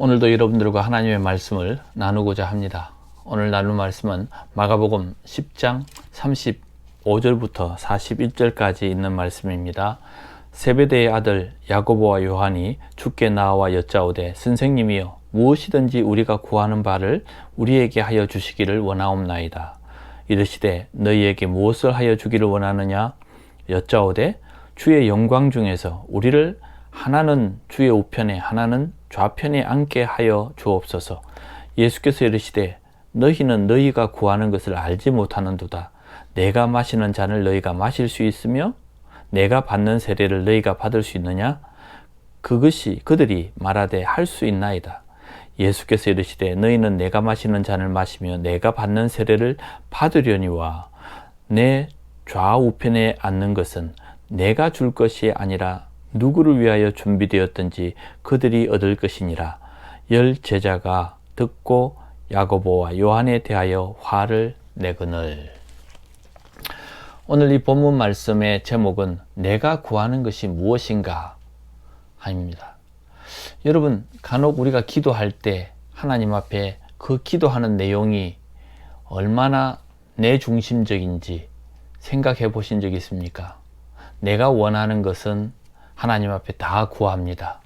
오늘도 여러분들과 하나님의 말씀을 나누고자 합니다. 오늘 나눌 말씀은 마가복음 10장 35절부터 41절까지 있는 말씀입니다. 세베대의 아들 야고보와 요한이 주께 나와 여짜오되 선생님이여 무엇이든지 우리가 구하는 바를 우리에게 하여 주시기를 원하옵나이다. 이르시되 너희에게 무엇을 하여 주기를 원하느냐 여짜오되 주의 영광 중에서 우리를 하나는 주의 우편에 하나는 좌편에 앉게 하여 주옵소서. 예수께서 이르시되 너희는 너희가 구하는 것을 알지 못하는도다. 내가 마시는 잔을 너희가 마실 수 있으며 내가 받는 세례를 너희가 받을 수 있느냐? 그것이 그들이 말하되 할 수 있나이다. 예수께서 이르시되 너희는 내가 마시는 잔을 마시며 내가 받는 세례를 받으려니와 내 좌우편에 앉는 것은 내가 줄 것이 아니라 누구를 위하여 준비되었든지 그들이 얻을 것이니라. 열 제자가 듣고 야고보와 요한에 대하여 화를 내거늘. 오늘 이 본문 말씀의 제목은 내가 구하는 것이 무엇인가 입니다. 여러분, 간혹 우리가 기도할 때 하나님 앞에 그 기도하는 내용이 얼마나 내 중심적인지 생각해 보신 적 있습니까? 내가 원하는 것은 하나님 앞에 다 구합니다.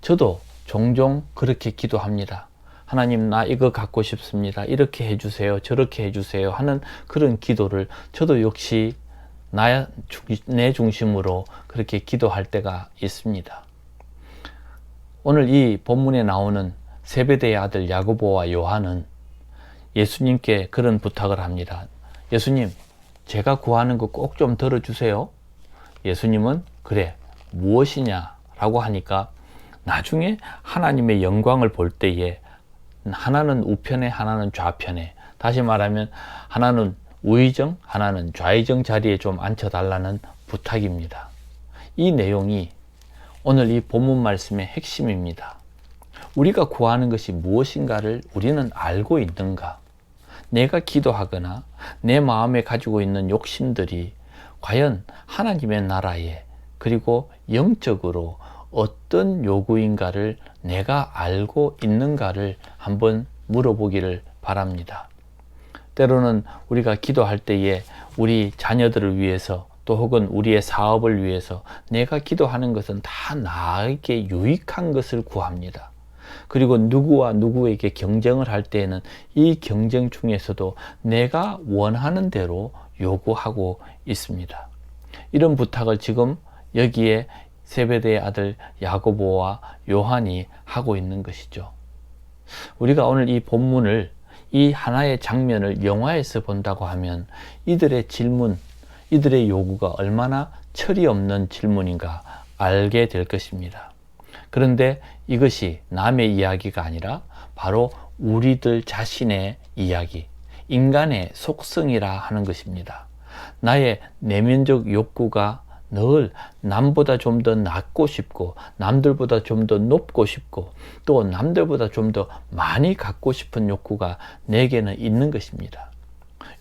저도 종종 그렇게 기도합니다. 하나님, 나 이거 갖고 싶습니다. 이렇게 해주세요. 저렇게 해주세요. 하는 그런 기도를 저도 역시 나, 내 중심으로 그렇게 기도할 때가 있습니다. 오늘 이 본문에 나오는 세베대의 아들 야고보와 요한은 예수님께 그런 부탁을 합니다. 예수님, 제가 구하는 거 꼭 좀 들어주세요. 예수님은 그래, 무엇이냐라고 하니까 나중에 하나님의 영광을 볼 때에 하나는 우편에 하나는 좌편에 다시 말하면 하나는 우의정 하나는 좌의정 자리에 좀 앉혀달라는 부탁입니다. 이 내용이 오늘 이 본문 말씀의 핵심입니다. 우리가 구하는 것이 무엇인가를 우리는 알고 있는가? 내가 기도하거나 내 마음에 가지고 있는 욕심들이 과연 하나님의 나라에 그리고 영적으로 어떤 요구인가를 내가 알고 있는가를 한번 물어보기를 바랍니다. 때로는 우리가 기도할 때에 우리 자녀들을 위해서 또 혹은 우리의 사업을 위해서 내가 기도하는 것은 다 나에게 유익한 것을 구합니다. 그리고 누구와 누구에게 경쟁을 할 때에는 이 경쟁 중에서도 내가 원하는 대로 요구하고 있습니다. 이런 부탁을 지금 여기에 세베대의 아들 야고보와 요한이 하고 있는 것이죠. 우리가 오늘 이 본문을 이 하나의 장면을 영화에서 본다고 하면 이들의 질문, 이들의 요구가 얼마나 철이 없는 질문인가 알게 될 것입니다. 그런데 이것이 남의 이야기가 아니라 바로 우리들 자신의 이야기, 인간의 속성이라 하는 것입니다. 나의 내면적 욕구가 늘 남보다 좀더 낫고 싶고 남들보다 좀 더 높고 싶고 또 남들보다 좀 더 많이 갖고 싶은 욕구가 내게는 있는 것입니다.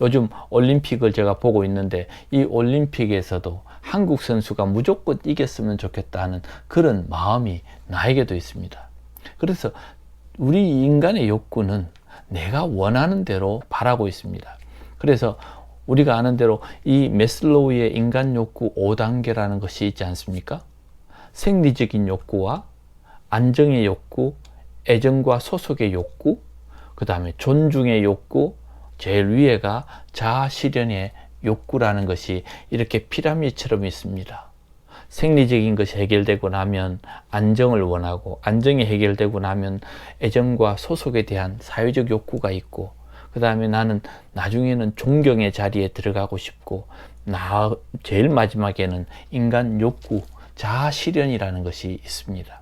요즘 올림픽을 제가 보고 있는데 이 올림픽에서도 한국 선수가 무조건 이겼으면 좋겠다는 그런 마음이 나에게도 있습니다. 그래서 우리 인간의 욕구는 내가 원하는 대로 바라고 있습니다. 그래서 우리가 아는 대로 이 메슬로우의 인간 욕구 5단계라는 것이 있지 않습니까? 생리적인 욕구와 안정의 욕구, 애정과 소속의 욕구, 그 다음에 존중의 욕구, 제일 위에가 자아 실현의 욕구라는 것이 이렇게 피라미드처럼 있습니다. 생리적인 것이 해결되고 나면 안정을 원하고 안정이 해결되고 나면 애정과 소속에 대한 사회적 욕구가 있고 그 다음에 나는 나중에는 존경의 자리에 들어가고 싶고 나 제일 마지막에는 인간 욕구 자아 실현이라는 것이 있습니다.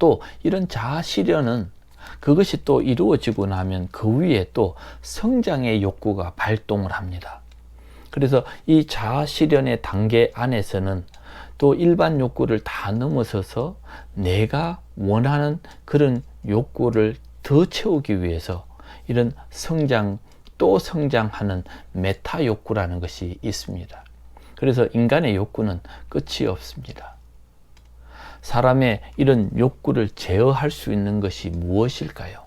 또 이런 자아 실현은 그것이 또 이루어지고 나면 그 위에 또 성장의 욕구가 발동을 합니다. 그래서 이 자아 실현의 단계 안에서는 또 일반 욕구를 다 넘어서서 내가 원하는 그런 욕구를 더 채우기 위해서 이런 성장 또 성장하는 메타 욕구라는 것이 있습니다. 그래서 인간의 욕구는 끝이 없습니다. 사람의 이런 욕구를 제어할 수 있는 것이 무엇일까요?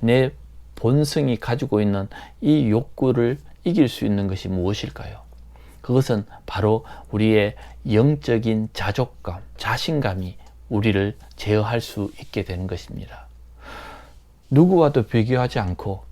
내 본성이 가지고 있는 이 욕구를 이길 수 있는 것이 무엇일까요? 그것은 바로 우리의 영적인 자족감, 자신감이 우리를 제어할 수 있게 되는 것입니다. 누구와도 비교하지 않고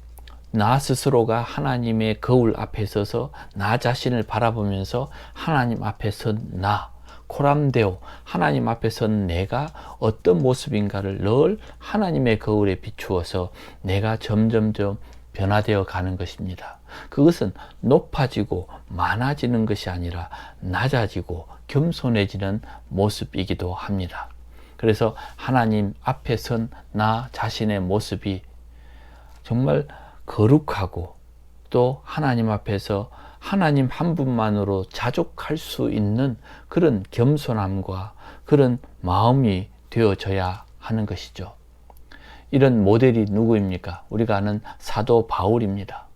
나 스스로가 하나님의 거울 앞에 서서 나 자신을 바라보면서 하나님 앞에 선 나, 코람데오, 하나님 앞에 선 내가 어떤 모습인가를 늘 하나님의 거울에 비추어서 내가 점점점 변화되어 가는 것입니다. 그것은 높아지고 많아지는 것이 아니라 낮아지고 겸손해지는 모습이기도 합니다. 그래서 하나님 앞에 선 나 자신의 모습이 정말 거룩하고 또 하나님 앞에서 하나님 한 분만으로 자족할 수 있는 그런 겸손함과 그런 마음이 되어져야 하는 것이죠. 이런 모델이 누구입니까? 우리가 아는 사도 바울입니다.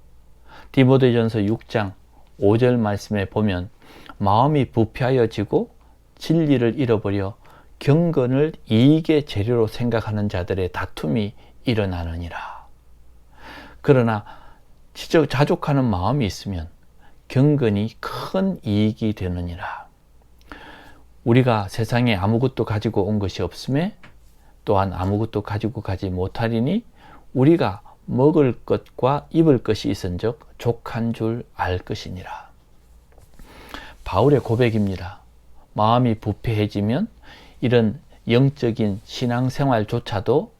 디모데전서 6장 5절 말씀에 보면 마음이 부패하여지고 진리를 잃어버려 경건을 이익의 재료로 생각하는 자들의 다툼이 일어나느니라. 그러나 지적 자족하는 마음이 있으면 경건이 큰 이익이 되느니라. 우리가 세상에 아무것도 가지고 온 것이 없음에 또한 아무것도 가지고 가지 못하리니 우리가 먹을 것과 입을 것이 있은즉 족한 줄 알 것이니라. 바울의 고백입니다. 마음이 부패해지면 이런 영적인 신앙생활조차도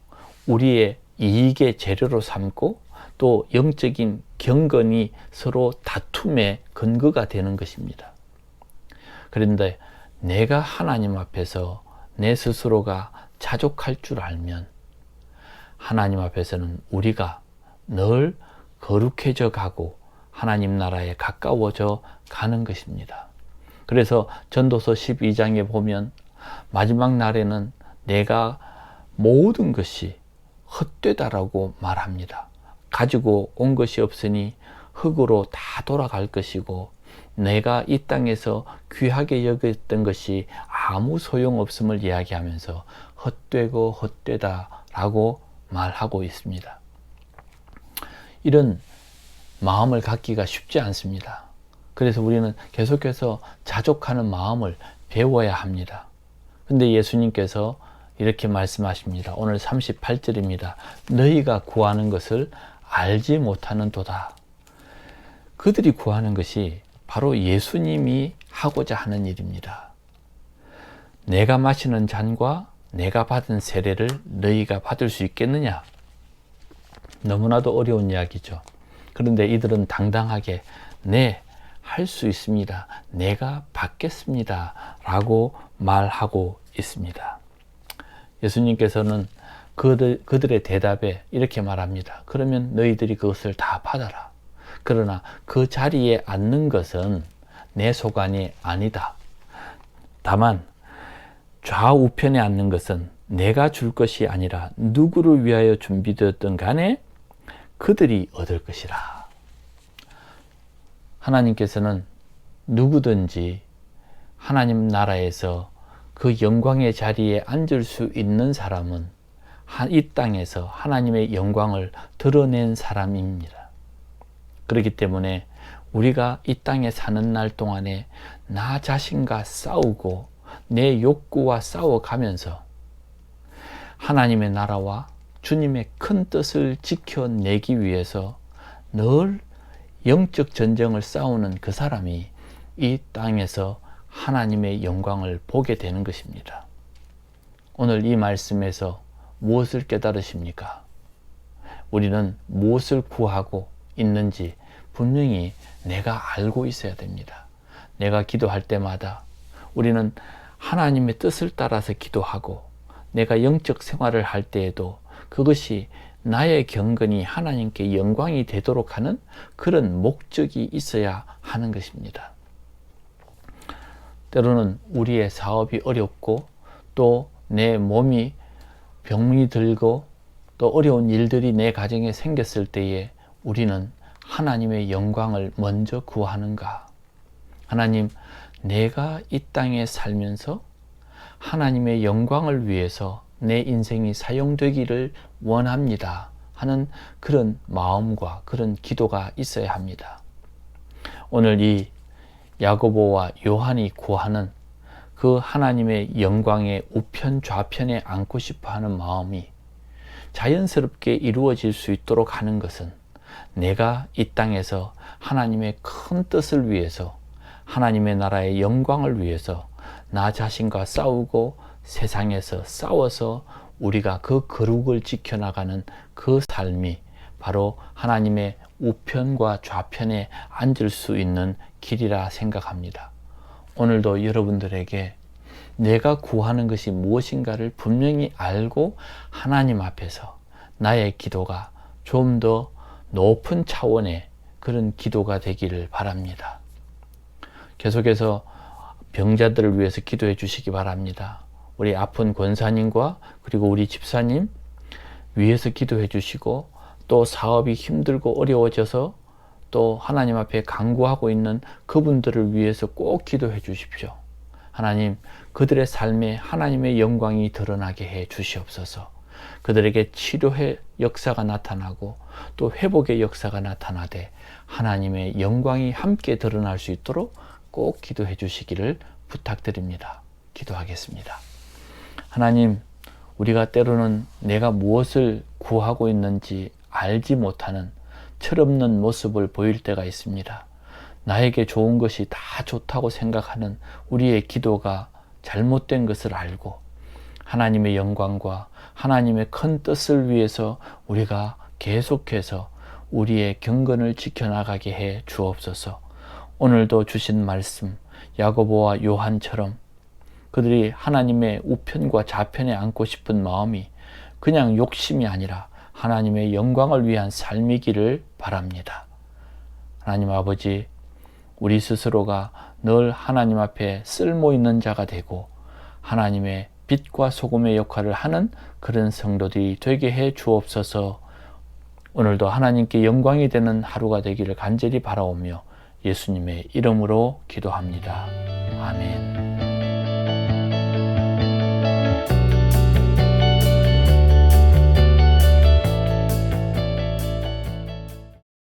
우리의 이익의 재료로 삼고 또 영적인 경건이 서로 다툼의 근거가 되는 것입니다. 그런데 내가 하나님 앞에서 내 스스로가 자족할 줄 알면 하나님 앞에서는 우리가 늘 거룩해져 가고 하나님 나라에 가까워져 가는 것입니다. 그래서 전도서 12장에 보면 마지막 날에는 내가 모든 것이 헛되다라고 말합니다. 가지고 온 것이 없으니 흙으로 다 돌아갈 것이고 내가 이 땅에서 귀하게 여겼던 것이 아무 소용없음을 이야기하면서 헛되고 헛되다라고 말하고 있습니다. 이런 마음을 갖기가 쉽지 않습니다. 그래서 우리는 계속해서 자족하는 마음을 배워야 합니다. 근데 예수님께서 이렇게 말씀하십니다. 오늘 38절입니다. 너희가 구하는 것을 알지 못하는 도다. 그들이 구하는 것이 바로 예수님이 하고자 하는 일입니다. 내가 마시는 잔과 내가 받은 세례를 너희가 받을 수 있겠느냐? 너무나도 어려운 이야기죠. 그런데 이들은 당당하게 네, 할 수 있습니다. 내가 받겠습니다. 라고 말하고 있습니다. 예수님께서는 그들, 그들의 대답에 이렇게 말합니다. 그러면 너희들이 그것을 다 받아라. 그러나 그 자리에 앉는 것은 내 소관이 아니다. 다만 좌우편에 앉는 것은 내가 줄 것이 아니라 누구를 위하여 준비되었던 간에 그들이 얻을 것이라. 하나님께서는 누구든지 하나님 나라에서 그 영광의 자리에 앉을 수 있는 사람은 이 땅에서 하나님의 영광을 드러낸 사람입니다. 그렇기 때문에 우리가 이 땅에 사는 날 동안에 나 자신과 싸우고 내 욕구와 싸워가면서 하나님의 나라와 주님의 큰 뜻을 지켜내기 위해서 늘 영적 전쟁을 싸우는 그 사람이 이 땅에서 하나님의 영광을 보게 되는 것입니다. 오늘 이 말씀에서 무엇을 깨달으십니까? 우리는 무엇을 구하고 있는지 분명히 내가 알고 있어야 됩니다. 내가 기도할 때마다 우리는 하나님의 뜻을 따라서 기도하고 내가 영적 생활을 할 때에도 그것이 나의 경건이 하나님께 영광이 되도록 하는 그런 목적이 있어야 하는 것입니다. 때로는 우리의 사업이 어렵고 또 내 몸이 병이 들고 또 어려운 일들이 내 가정에 생겼을 때에 우리는 하나님의 영광을 먼저 구하는가? 하나님, 내가 이 땅에 살면서 하나님의 영광을 위해서 내 인생이 사용되기를 원합니다. 하는 그런 마음과 그런 기도가 있어야 합니다. 오늘 이 야고보와 요한이 구하는 그 하나님의 영광의 우편 좌편에 앉고 싶어 하는 마음이 자연스럽게 이루어질 수 있도록 하는 것은 내가 이 땅에서 하나님의 큰 뜻을 위해서 하나님의 나라의 영광을 위해서 나 자신과 싸우고 세상에서 싸워서 우리가 그 거룩을 지켜나가는 그 삶이 바로 하나님의 우편과 좌편에 앉을 수 있는 길이라 생각합니다. 오늘도 여러분들에게 내가 구하는 것이 무엇인가를 분명히 알고 하나님 앞에서 나의 기도가 좀 더 높은 차원의 그런 기도가 되기를 바랍니다. 계속해서 병자들을 위해서 기도해 주시기 바랍니다. 우리 아픈 권사님과 그리고 우리 집사님 위해서 기도해 주시고 또 사업이 힘들고 어려워져서 또 하나님 앞에 간구하고 있는 그분들을 위해서 꼭 기도해 주십시오. 하나님, 그들의 삶에 하나님의 영광이 드러나게 해 주시옵소서. 그들에게 치료의 역사가 나타나고 또 회복의 역사가 나타나되 하나님의 영광이 함께 드러날 수 있도록 꼭 기도해 주시기를 부탁드립니다. 기도하겠습니다. 하나님, 우리가 때로는 내가 무엇을 구하고 있는지 알지 못하는 철없는 모습을 보일 때가 있습니다. 나에게 좋은 것이 다 좋다고 생각하는 우리의 기도가 잘못된 것을 알고 하나님의 영광과 하나님의 큰 뜻을 위해서 우리가 계속해서 우리의 경건을 지켜나가게 해 주옵소서. 오늘도 주신 말씀 야고보와 요한처럼 그들이 하나님의 우편과 좌편에 앉고 싶은 마음이 그냥 욕심이 아니라 하나님의 영광을 위한 삶이기를 바랍니다. 하나님 아버지, 우리 스스로가 늘 하나님 앞에 쓸모 있는 자가 되고 하나님의 빛과 소금의 역할을 하는 그런 성도들이 되게 해 주옵소서 오늘도 하나님께 영광이 되는 하루가 되기를 간절히 바라오며 예수님의 이름으로 기도합니다. 아멘.